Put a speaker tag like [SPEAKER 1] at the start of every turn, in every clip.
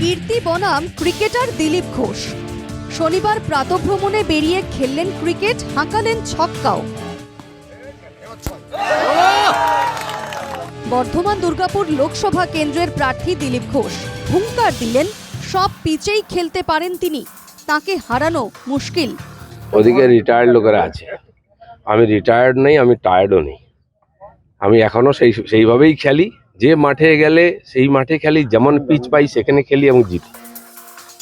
[SPEAKER 1] কীর্তি বনাম ক্রিকেটার দিলীপ ঘোষ। শনিবার প্রাতভ্রমণে বেরিয়ে খেললেন ক্রিকেট, হাঁকালেন ছক্কাও। বর্ধমান দুর্গাপুর লোকসভা কেন্দ্রের প্রার্থী দিলীপ ঘোষ। হুঙ্কার দিলেন, সব পিচেই খেলতে পারেন তিনি, তাকে হারানো মুশকিল।
[SPEAKER 2] ওদিকে রিটায়ার্ড লোকেরা আছে। আমি রিটায়ার্ড নেই, আমি টায়ার্ডও নেই। আমি এখনও সেই সেইভাবেই খেলি। যে মাঠে গেলে সেই মাঠে খেলি যেমন পিচ পাই সেখানে খেলি এবং জিতি।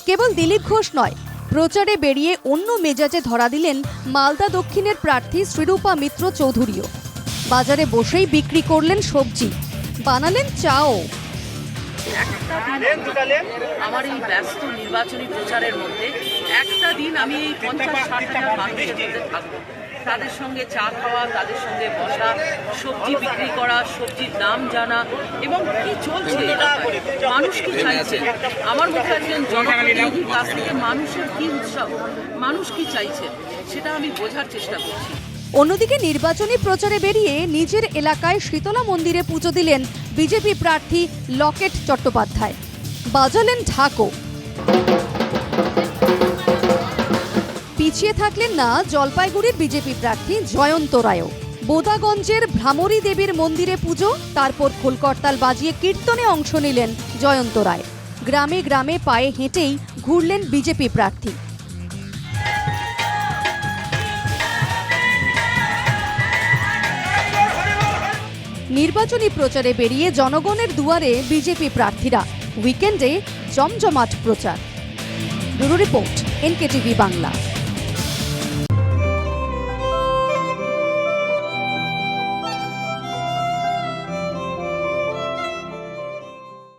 [SPEAKER 1] কেবল দিলীপ ঘোষ নয় প্রচারে বেরিয়ে অন্য মেজাজে ধরা দিলেন মালদা দক্ষিণের প্রার্থী শ্রীরূপা মিত্র চৌধুরীও। বাজারে বসেই বিক্রি করলেন সবজি বানালেন চাও।
[SPEAKER 3] একটা দিন আমার এই ব্যস্ত নির্বাচনী প্রচারের মধ্যে একটা দিন আমি এই পঞ্চাশ ষাট হাজার মানুষের মধ্যে থাকব। তাদের সঙ্গে চা খাওয়া, তাদের সঙ্গে বসা, সবজি বিক্রি করা, সবজির দাম জানা এবং কি চলছে? মানুষ কি চাইছে? আমার মতো একজন জনপ্রতিনিধির কাছ থেকে মানুষের কি উৎসাহ, মানুষ কি চাইছে, সেটা আমি বোঝার চেষ্টা করছি।
[SPEAKER 1] অন্যদিকে নির্বাচনী প্রচারে বেরিয়ে নিজের এলাকায় শীতলা মন্দিরে পুজো দিলেন বিজেপি প্রার্থী লকেট চট্টোপাধ্যায়। বাজালেন ঢাকো। পিছিয়ে থাকলেন না জলপাইগুড়ির বিজেপি প্রার্থী জয়ন্ত রায়ও। বোদাগঞ্জের ভ্রামরী দেবীর মন্দিরে পুজো, তারপর খোলকর্তাল বাজিয়ে কীর্তনে অংশ নিলেন জয়ন্ত রায়। গ্রামে গ্রামে পায়ে হেঁটেই ঘুরলেন বিজেপি প্রার্থী। নির্বাচনী প্রচারে বেরিয়ে জনগণের দুয়ারে বিজেপি প্রার্থীরা। উইকেন্ডে জমজমাট প্রচার। Bureau report, NKTV Bangla.